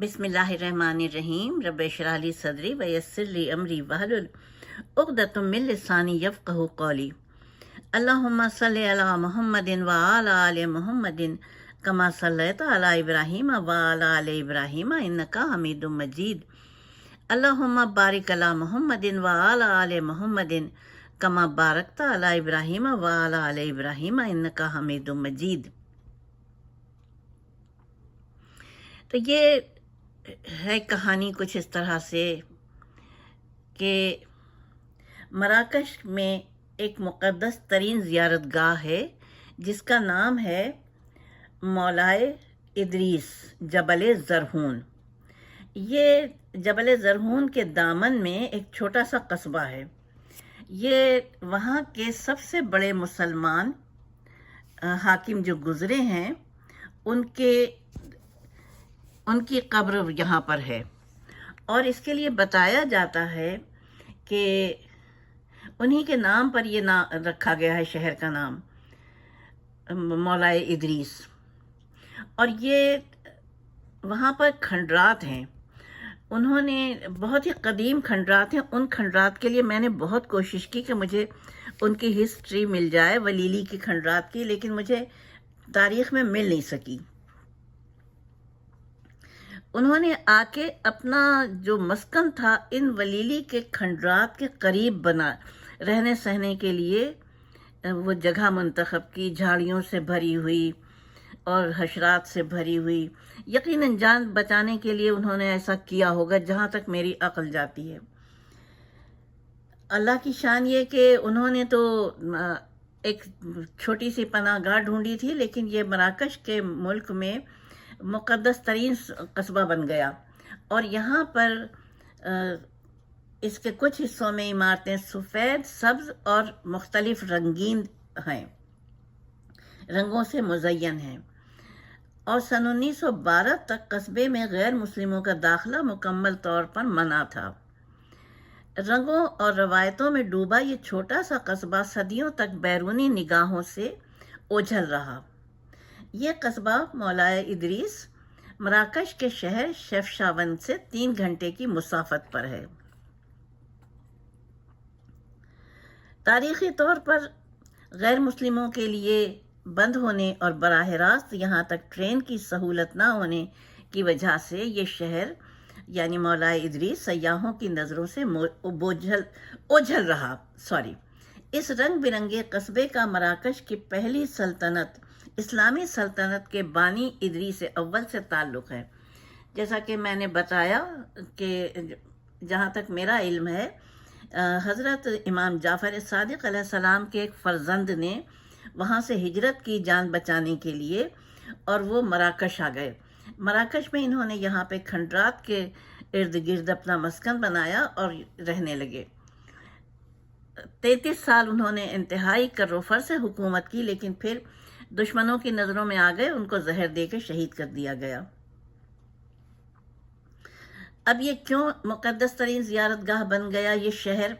بسم اللہ الرحمن الرحیم، رب اشرح لی صدری ویسر لی امری وحلل عقدۃ من لسانی یفقهوا قولی۔ اللہم صلی علی محمد وعلی آل محمد کما صلیت علی ابراہیم وعلی آل ابراہیم، انکا حمید مجید۔ اللہم بارک علی محمد وعلی آل محمد کما بارکت علی ابراہیم وعلی آل ابراہیم، انکا حمید مجید۔ تو یہ ہے کہانی کچھ اس طرح سے کہ مراکش میں ایک مقدس ترین زیارت گاہ ہے، جس کا نام ہے مولائے ادریس جبل زرہون۔ یہ جبل زرہون کے دامن میں ایک چھوٹا سا قصبہ ہے۔ یہ وہاں کے سب سے بڑے مسلمان حاکم جو گزرے ہیں، ان کے ان کی قبر یہاں پر ہے۔ اور اس کے لیے بتایا جاتا ہے کہ انہی کے نام پر یہ نام رکھا گیا ہے، شہر کا نام مولائے ادریس۔ اور یہ وہاں پر کھنڈرات ہیں۔ انہوں نے بہت ہی قدیم کھنڈرات ہیں۔ ان کھنڈرات کے لیے میں نے بہت کوشش کی کہ مجھے ان کی ہسٹری مل جائے، ولیلی کی کھنڈرات کی، لیکن مجھے تاریخ میں مل نہیں سکی۔ انہوں نے آ کے اپنا جو مسکن تھا ان ولیلی کے کھنڈرات کے قریب بنا رہنے سہنے کے لیے، وہ جگہ منتخب کی، جھاڑیوں سے بھری ہوئی اور حشرات سے بھری ہوئی۔ یقیناً جان بچانے کے لیے انہوں نے ایسا کیا ہوگا جہاں تک میری عقل جاتی ہے۔ اللہ کی شان یہ کہ انہوں نے تو ایک چھوٹی سی پناہ گاہ ڈھونڈی تھی، لیکن یہ مراکش کے ملک میں مقدس ترین قصبہ بن گیا۔ اور یہاں پر اس کے کچھ حصوں میں عمارتیں سفید، سبز اور مختلف رنگین ہیں۔ رنگوں سے مزین ہیں۔ اور سن انیس سو بارہ تک قصبے میں غیر مسلموں کا داخلہ مکمل طور پر منع تھا۔ رنگوں اور روایتوں میں ڈوبا یہ چھوٹا سا قصبہ صدیوں تک بیرونی نگاہوں سے اوجھل رہا۔ یہ قصبہ مولائے ادریس مراکش کے شہر شیف شاون سے تین گھنٹے کی مسافت پر ہے۔ تاریخی طور پر غیر مسلموں کے لیے بند ہونے اور براہ راست یہاں تک ٹرین کی سہولت نہ ہونے کی وجہ سے یہ شہر یعنی مولائے ادریس سیاحوں کی نظروں سے بوجھل، اوجھل رہا۔ سوری، اس رنگ برنگے قصبے کا مراکش کی پہلی سلطنت اسلامی سلطنت کے بانی ادری سے اول سے تعلق ہے۔ جیسا کہ میں نے بتایا کہ جہاں تک میرا علم ہے حضرت امام جعفر صادق علیہ السلام کے ایک فرزند نے وہاں سے ہجرت کی جان بچانے کے لیے اور وہ مراکش آ گئے۔ مراکش میں انہوں نے یہاں پہ کھنڈرات کے ارد گرد اپنا مسکن بنایا اور رہنے لگے۔ تینتیس سال انہوں نے انتہائی کروفر سے حکومت کی، لیکن پھر دشمنوں کی نظروں میں آ گئے، ان کو زہر دے کے شہید کر دیا گیا۔ اب یہ کیوں مقدس ترین زیارت گاہ بن گیا یہ شہر؟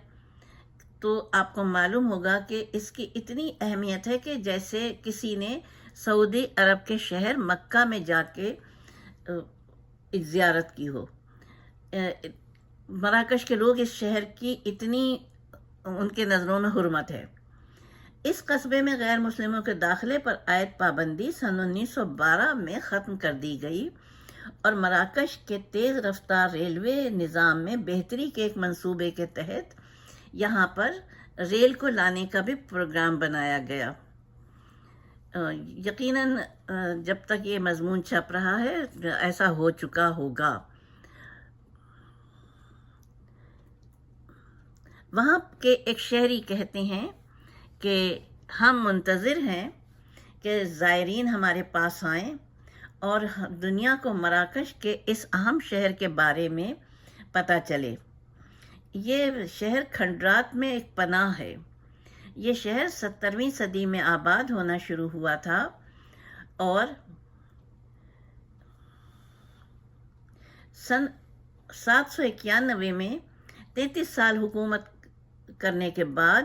تو آپ کو معلوم ہوگا کہ اس کی اتنی اہمیت ہے کہ جیسے کسی نے سعودی عرب کے شہر مکہ میں جا کے زیارت کی ہو۔ مراکش کے لوگ اس شہر کی اتنی، ان کے نظروں میں حرمت ہے۔ اس قصبے میں غیر مسلموں کے داخلے پر عائد پابندی سن انیس سو بارہ میں ختم کر دی گئی اور مراکش کے تیز رفتار ریلوے نظام میں بہتری کے ایک منصوبے کے تحت یہاں پر ریل کو لانے کا بھی پروگرام بنایا گیا۔ یقیناً جب تک یہ مضمون چھپ رہا ہے، ایسا ہو چکا ہوگا۔ وہاں کے ایک شہری کہتے ہیں کہ ہم منتظر ہیں کہ زائرین ہمارے پاس آئیں اور دنیا کو مراکش کے اس اہم شہر کے بارے میں پتہ چلے۔ یہ شہر کھنڈرات میں ایک پناہ ہے۔ یہ شہر سترویں صدی میں آباد ہونا شروع ہوا تھا اور سن سات سو اکیانوے میں تینتیس سال حکومت کرنے کے بعد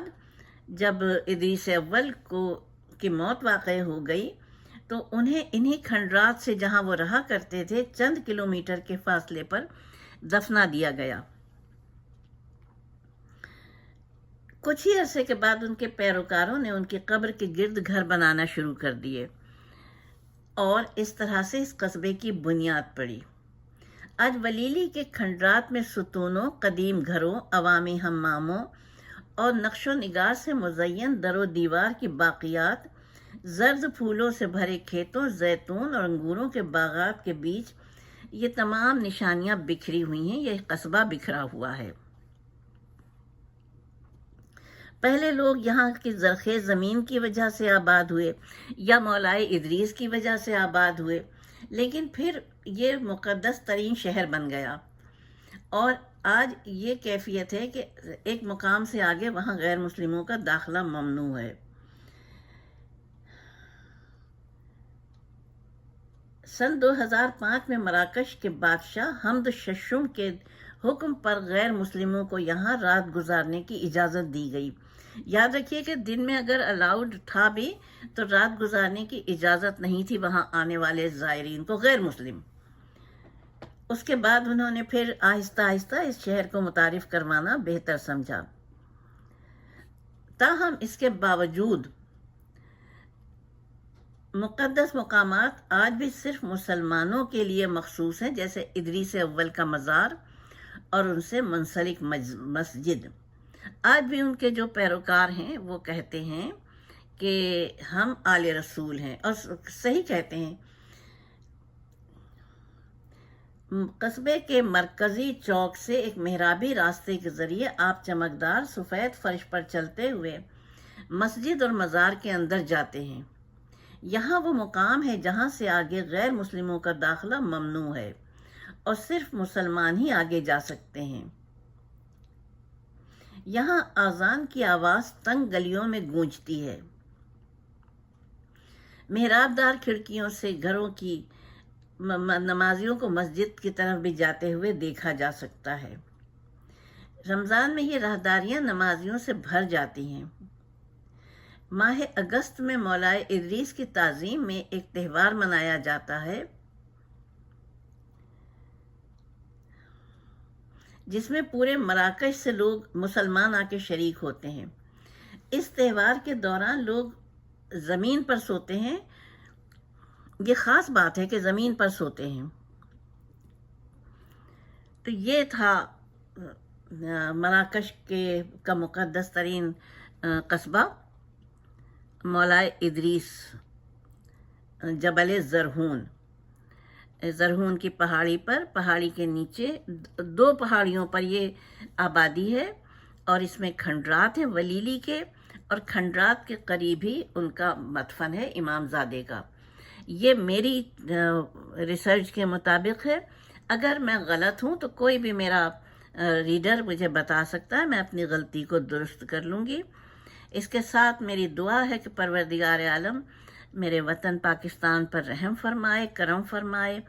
جب ادریس اول کو کی موت واقع ہو گئی، تو انہیں انہی کھنڈرات سے جہاں وہ رہا کرتے تھے، چند کلومیٹر کے فاصلے پر دفنا دیا گیا۔ کچھ ہی عرصے کے بعد ان کے پیروکاروں نے ان کی قبر کے گرد گھر بنانا شروع کر دیے۔ اور اس طرح سے اس قصبے کی بنیاد پڑی۔ آج ولیلی کے کھنڈرات میں ستونوں قدیم گھروں عوامی حماموں اور نقش و نگار سے مزین در و دیوار کی باقیات، زرد پھولوں سے بھرے کھیتوں، زیتون اور انگوروں کے باغات کے بیچ یہ تمام نشانیاں بکھری ہوئی ہیں، یہ قصبہ بکھرا ہوا ہے۔ پہلے لوگ یہاں کی زرخیز زمین کی وجہ سے آباد ہوئے یا مولائے ادریس کی وجہ سے آباد ہوئے، لیکن پھر یہ مقدس ترین شہر بن گیا۔ اور آج یہ کیفیت ہے کہ ایک مقام سے آگے وہاں غیر مسلموں کا داخلہ ممنوع ہے۔ سن دو ہزار پانچ میں مراکش کے بادشاہ حمد ششم کے حکم پر غیر مسلموں کو یہاں رات گزارنے کی اجازت دی گئی۔ یاد رکھیے کہ دن میں اگر الاؤڈ تھا بھی تو رات گزارنے کی اجازت نہیں تھی وہاں آنے والے زائرین کو غیر مسلم۔ اس کے بعد انہوں نے پھر آہستہ آہستہ اس شہر کو متعارف کروانا بہتر سمجھا۔ تاہم، اس کے باوجود مقدس مقامات آج بھی صرف مسلمانوں کے لیے مخصوص ہیں، جیسے ادریس اول کا مزار اور ان سے منسلک مسجد۔ آج بھی ان کے جو پیروکار ہیں، وہ کہتے ہیں کہ ہم آل رسول ہیں اور صحیح کہتے ہیں قصبے کے مرکزی چوک سے ایک محرابی راستے کے ذریعے آپ چمکدار سفید فرش پر چلتے ہوئے مسجد اور مزار کے اندر جاتے ہیں۔ یہاں وہ مقام ہے جہاں سے آگے غیر مسلموں کا داخلہ ممنوع ہے اور صرف مسلمان ہی آگے جا سکتے ہیں۔ یہاں آزان کی آواز تنگ گلیوں میں گونجتی ہے۔ محراب دار کھڑکیوں سے گھروں کی نمازیوں کو مسجد کی طرف بھی جاتے ہوئے دیکھا جا سکتا ہے۔ رمضان میں یہ راہداریاں نمازیوں سے بھر جاتی ہیں۔ ماہ اگست میں مولائے ادریس کی تعظیم میں ایک تہوار منایا جاتا ہے۔ جس میں پورے مراکش سے لوگ مسلمان آ کے شریک ہوتے ہیں۔ اس تہوار کے دوران لوگ زمین پر سوتے ہیں۔ یہ خاص بات ہے کہ زمین پر سوتے ہیں۔ تو یہ تھا، مراکش کے کا مقدس ترین، قصبہ مولائے ادریس، جبل زرہون۔ زرہون کی پہاڑی پر، پہاڑی کے نیچے، دو پہاڑیوں پر یہ آبادی ہے اور اس میں کھنڈرات ہیں، ولیلی کے، اور کھنڈرات کے قریب ہی ان کا مدفن ہے امام زادے کا۔ یہ میری ریسرچ کے مطابق ہے۔ اگر میں غلط ہوں تو کوئی بھی میرا ریڈر مجھے بتا سکتا ہے، میں اپنی غلطی کو درست کر لوں گی۔ اس کے ساتھ میری دعا ہے کہ پروردگار عالم میرے وطن پاکستان پر رحم فرمائے، کرم فرمائے،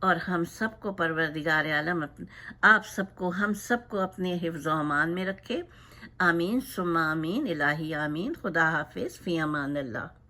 اور ہم سب کو پروردگار عالم آپ سب کو، ہم سب کو اپنے حفظ و امان میں رکھے۔ آمین، ثم آمین، الہی آمین۔ خدا حافظ، فی امان اللہ۔